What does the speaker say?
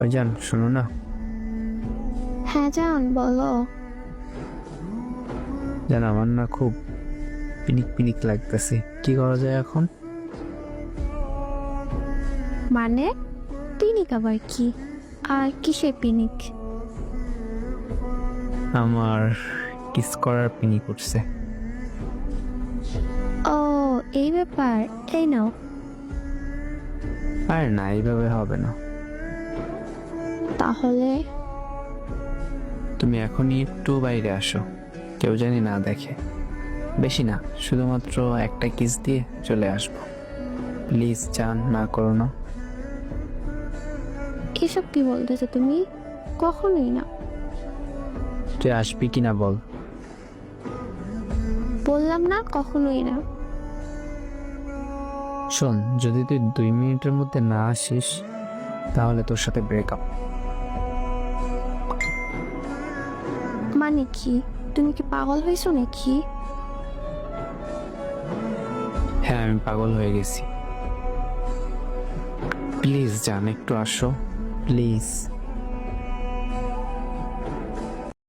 ভাইজান শোনো না। হ্যাঁ জান বলো। জান আমার না খুব পিনিক পিনিক লাগতেছে। কি করা যায় এখন? মানে? পিনিক আবার কি? আর কিসের পিনিক? আমার কিস করার পিনিক উঠছে। ও এই ব্যাপার এই নাও। আর না এইভাবে হবে না। তাহলে? তুমি এখনই একটু বাইরে আসো। কেউ জানি না দেখে। বেশি না শুধুমাত্র একটা কিস দিয়ে চলে আসব। প্লিজ চান না করো না। এসব কি বলতেছো তুমি? কখনোই না। তুই আসবি কি না বল। বললাম না কখনোই না। শোন যদি তুই দুই মিনিটের মধ্যে না আসিস তাহলে তোর সাথে ব্রেকআপ মানে কি তুমি কি পাগল হয়েছো নাকি? হ্যাঁ আমি পাগল হয়ে গেছি। প্লিজ, জান, একটু আসো। প্লিজ।